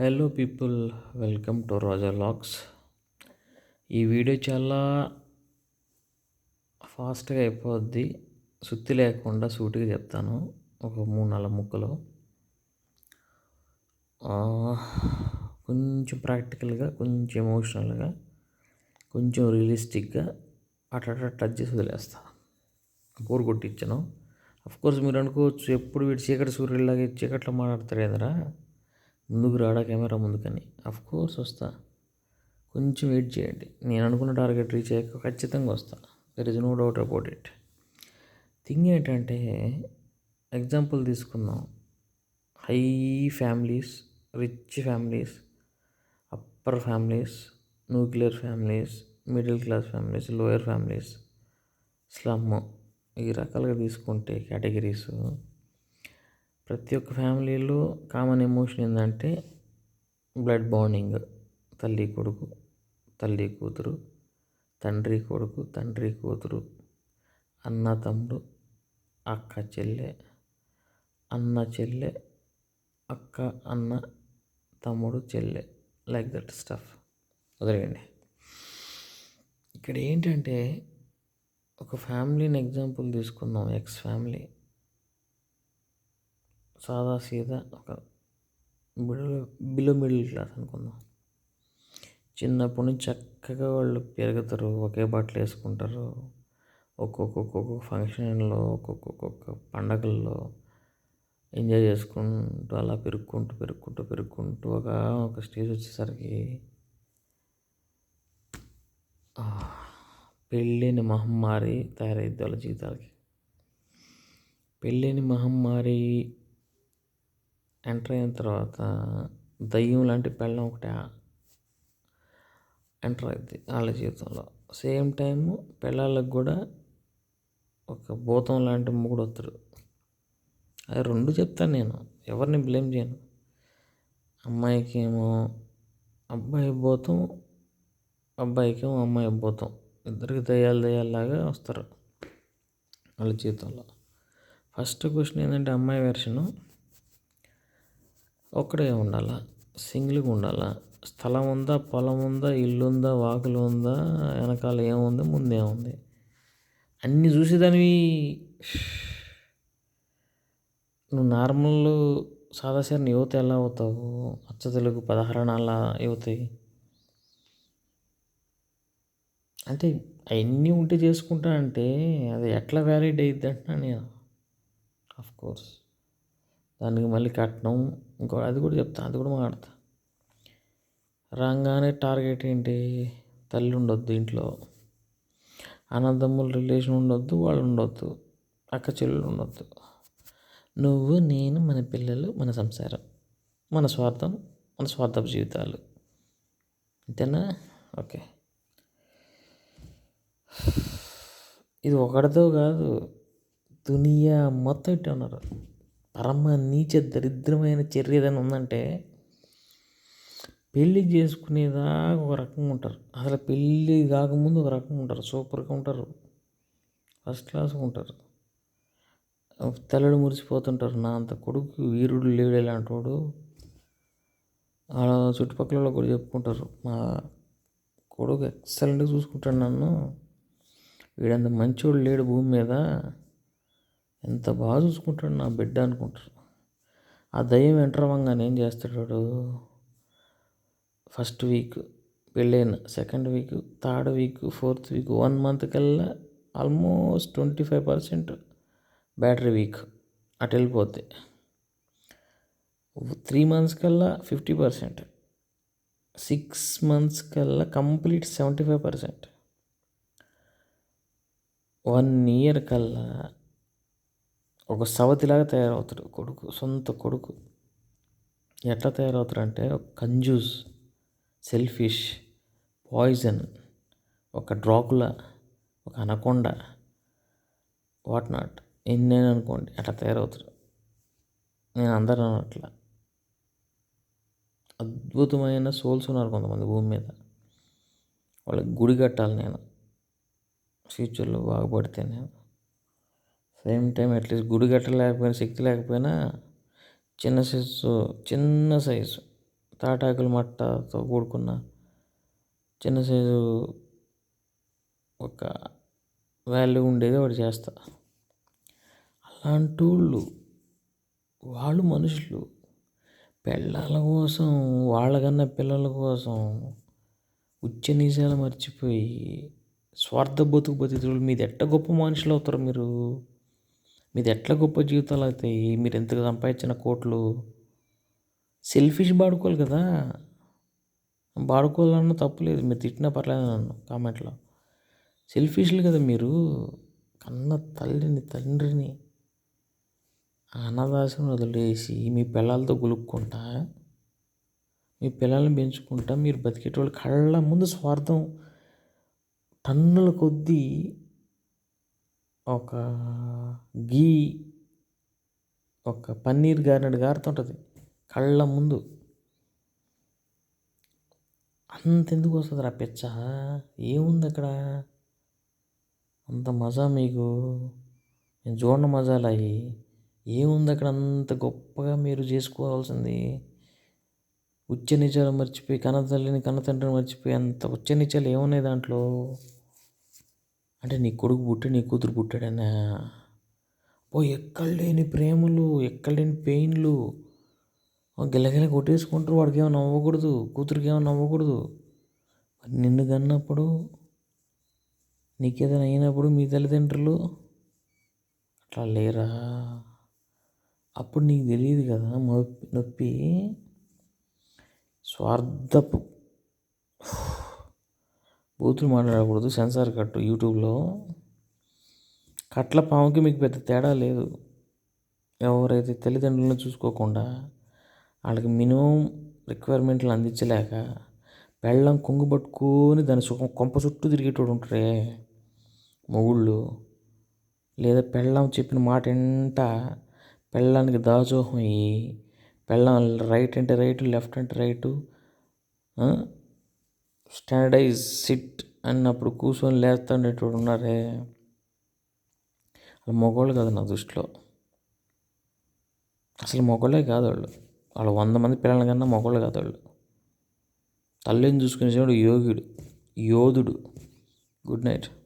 Hello people welcome to Roja lakhs ఈ video చాలా ఫాస్ట్గా అయిపోద్ది. సుత్తి లేకుండా సూటిగా చెప్తాను. ఒక మూడు నాలుగు ముక్కలు. కొంచెం ప్రాక్టికల్గా కొంచెం ఎమోషనల్గా కొంచెం రియలిస్టిక్గా అట్లా టచ్ చేసి వదిలేస్తా. బోర్ కొట్టించాను. కోర్స్ మీరు అనుకోవచ్చు ఎప్పుడు వీడు చీకటి సూర్యుడిలాగా చీకట్లో మాట్లాడతారు ఏదరా ముందుకు రాడా కెమెరా ముందుకని. కోర్స్ వస్తా. కొంచెం వెయిట్ చేయండి. నేను అనుకున్న టార్గెట్ రీచ్ అయ్యాక ఖచ్చితంగా వస్తా. There is no doubt about it thing ఏంటంటే ఎగ్జాంపుల్ తీసుకుందాం. High families rich families upper families nuclear families middle class families lower families slum ఈ రకాలుగా తీసుకుంటే కేటగిరీస్ ప్రతి ఒక్క ఫ్యామిలీలో కామన్ ఎమోషన్ ఏంటంటే బ్లడ్ బాండింగ్. తల్లి కొడుకు తల్లి కూతురు తండ్రి కొడుకు తండ్రి కూతురు అన్న తమ్ముడు అక్క చెల్లె అన్న చెల్లె అక్క అన్న తమ్ముడు చెల్లె లైక్ దట్ స్టఫ్ వదిలేయండి. ఇక్కడ ఏంటంటే ఒక ఫ్యామిలీని ఎగ్జాంపుల్ తీసుకుందాం ఎక్స్ ఫ్యామిలీ సాదా సీదా ఒక మిడిల్ బిలో మిడిల్ క్లాస్ అనుకుందాం. చిన్నప్పటి నుంచి చక్కగా వాళ్ళు పెరుగుతారు ఒకే బట్టలు వేసుకుంటారు. ఒక్కొక్క ఫంక్షన్లో ఒక్కొక్క పండగల్లో ఎంజాయ్ చేసుకుంటూ అలా పెరుక్కుంటూ పెరుక్కుంటూ పెరుక్కుంటూ ఒక ఒక స్టేజ్ వచ్చేసరికి పెళ్ళిని మహమ్మారి తయారైద్ది వాళ్ళ జీవితాలకి. పెళ్ళిని మహమ్మారి ఎంటర్ అయిన తర్వాత దయ్యం లాంటి పెళ్ళం ఒకటి ఎంటర్ అయింది వాళ్ళ జీవితంలో. సేమ్ టైం పిల్లలకు కూడా ఒక భూతం లాంటి మూడు వస్తాడు అది రెండు చెప్తాను నేను ఎవరిని బ్లేమ్ చేయను. అమ్మాయికి ఏమో అబ్బాయి భూతం అబ్బాయికి ఏమో అమ్మాయి భూతం. ఇద్దరికి దయ్యాలు దయ్యాల్లాగా వస్తారు వాళ్ళ జీవితంలో. ఫస్ట్ క్వశ్చన్ ఏంటంటే అమ్మాయి వెర్షను ఒక్కడే ఉండాలా? సింగిల్గా ఉండాలా? స్థలం ఉందా? పొలం ఉందా? ఇల్లు ఉందా? వాకులు ఉందా? వెనకాల ఏముంది? ముందేముంది అన్నీ చూసేదానివి నువ్వు నార్మల్ సాదాసీన యువత ఎలా అవుతావు? అచ్చ తెలుగు పదహారణాల యువతి? అంటే అవన్నీ ఉంటే చేసుకుంటా అంటే అది ఎట్లా వ్యాలిడ్ అయ్యిద్ది అంటున్నా నేను? ఆఫ్ కోర్స్ దానికి మళ్ళీ కట్నం ఇంకో అది కూడా చెప్తా అది కూడా మాట్లాడతా. రాగానే టార్గెట్ ఏంటి? తల్లి ఉండొద్దు ఇంట్లో. అన్నదమ్ముల రిలేషన్ ఉండొద్దు వాళ్ళు ఉండొద్దు అక్క చెల్లెలు ఉండొద్దు. నువ్వు నేను మన పిల్లలు మన సంసారం మన స్వార్థం మన స్వార్థపు జీవితాలు. అంతేనా ఓకే. ఇది ఒకటితో కాదు దునియా మొత్తం ఇట్టే ఉన్నారు. పరమ నీచ దరిద్రమైన చర్య ఏదైనా ఉందంటే పెళ్ళి చేసుకునేదాకా ఒక రకంగా ఉంటారు. అసలు పెళ్ళి కాకముందు ఒక రకంగా ఉంటారు. సూపర్గా ఉంటారు. ఫస్ట్ క్లాస్గా ఉంటారు. తల్లడు మురిసిపోతుంటారు. నా అంత కొడుకు వీరుడు లేడు ఇలాంటి వాడు చుట్టుపక్కల కూడా చెప్పుకుంటారు. మా కొడుకు ఎక్సలెంట్గా చూసుకుంటాడు నన్ను. వీడంత మంచోడు లేడు భూమి మీద. ఎంత బాగా చూసుకుంటాడు నా బిడ్డ అనుకుంటారు. ఆ దయ్యం ఎంటర్ అవ్వగానే ఏం చేస్తాడు వాడు? ఫస్ట్ వీక్ పెళ్ళైన second week third week fourth week one month కల్లా almost twenty five percent battery week అటు వెళ్ళిపోతే. త్రీ మంత్స్ కల్లా ఫిఫ్టీ పర్సెంట్. సిక్స్ మంత్స్ కల్లా complete seventy five percent. One year కల్లా ఒక సవతిలాగా తయారవుతాడు. కొడుకు సొంత కొడుకు. ఎట్లా తయారవుతాడంటే ఒక కంజూస్ సెల్ఫిష్ పాయిజన్ ఒక డ్రాకులా ఒక అనకొండ వాట్ నాట్. ఎన్నైనా అనుకోండి అట్లా తయారవుతారు నేను అందరూ అట్లా అద్భుతమైన సోల్స్ ఉన్నారు కొంతమంది భూమి మీద. వాళ్ళకి గుడి కట్టాలి నేను. ఫ్యూచర్లో బాగుపడితే నేను. సేమ్ టైం అట్లీస్ట్ గుడి కట్టలేకపోయినా శక్తి లేకపోయినా చిన్న సైజు చిన్న సైజు తాటాకుల మట్టతో కూడుకున్న చిన్న సైజు ఒక వాల్యూ ఉండేది ఒకటి చేస్తా. అలాంటి వాళ్ళు వాళ్ళు మనుషులు పెళ్ళాల కోసం వాళ్ళకన్నా పిల్లల కోసం ఉచ్చ నీచాలు మర్చిపోయి స్వార్థ బతుకు బతుకులు మీద ఎట్ట గొప్ప మనుషులు అవుతారు మీరు? మీది ఎట్లా గొప్ప జీవితాలు అవుతాయి మీరు ఎంత సంపాదించిన కోట్లు? సెల్ఫిష్ వాడుకోవాలి కదా. వాడుకోవాలన్న తప్పు లేదు. మీరు తిట్టినా పర్లేదు నన్ను కామెంట్లో. సెల్ఫిష్లు కదా మీరు. కన్న తల్లిని తండ్రిని అనాథాశ్రమం వదిలేసి మీ పిల్లలతో గులుక్కుంటా మీ పిల్లల్ని పెంచుకుంటా మీరు బతికేటోళ్ళు కళ్ళ ముందు స్వార్థం టన్నుల కొద్దీ ఒక గీ ఒక పన్నీర్ గారినట్టు గారుతుంటుంది. కళ్ళ ముందు. అంతెందుకు వస్తుంది రా పిచ్చ? ఏముంది అక్కడ అంత మజా మీకు? నేను చూడండి మజాలు అవి ఏముంది అక్కడ అంత గొప్పగా మీరు చేసుకోవాల్సింది? ఉచ్చ నీచాలు మర్చిపోయి కన్న తల్లిని కన్న తండ్రిని మర్చిపోయి అంత ఉచ్చ నీచాలు ఏమున్నాయి దాంట్లో? అంటే నీ కొడుకు పుట్టి నీ కూతురు పుట్టాడనే ఓ ఎక్కడ లేని ప్రేమలు ఎక్కడ లేని పెయిన్లు. గిలగిల కొట్టేసుకుంటారు వాడికి ఏమైనా నవ్వకూడదు కూతురికి ఏమైనా నవ్వకూడదు. మరి నిన్ను కన్నప్పుడు నీకేదైనా అయినప్పుడు మీ తల్లిదండ్రులు అట్లా లేరా? అప్పుడు నీకు తెలియదు కదా నొప్పి నొప్పి. స్వార్థపు బూతులు మాట్లాడకూడదు సెన్సార్ కట్టు యూట్యూబ్లో. కట్ల పాముకి మీకు పెద్ద తేడా లేదు. ఎవరైతే తల్లిదండ్రులను చూసుకోకుండా వాళ్ళకి మినిమం రిక్వైర్మెంట్లు అందించలేక పెళ్ళం కొంగు పట్టుకొని దాని సుఖం కొంప చుట్టూ తిరిగేటోడు ఉంటారే మొగుళ్ళు. లేదా పెళ్ళం చెప్పిన మాట ఎంట పెళ్ళానికి దాచోహం అయ్యి పెళ్ళం రైట్ అంటే రైట్ లెఫ్ట్ అంటే రైటు స్టాండర్డైజ్ సిట్ అన్నప్పుడు కూర్చొని లేస్తుండేటోడు ఉన్నారే? వాళ్ళు మగవాళ్ళు కాదు నా దృష్టిలో. అసలు మగవాళ్ళే కాదు వాళ్ళు. వాళ్ళు వంద మంది పిల్లల కన్నా మగవాళ్ళు కాదు వాళ్ళు. తల్లిని చూసుకునేవాడు యోగుడు యోధుడు. Good night.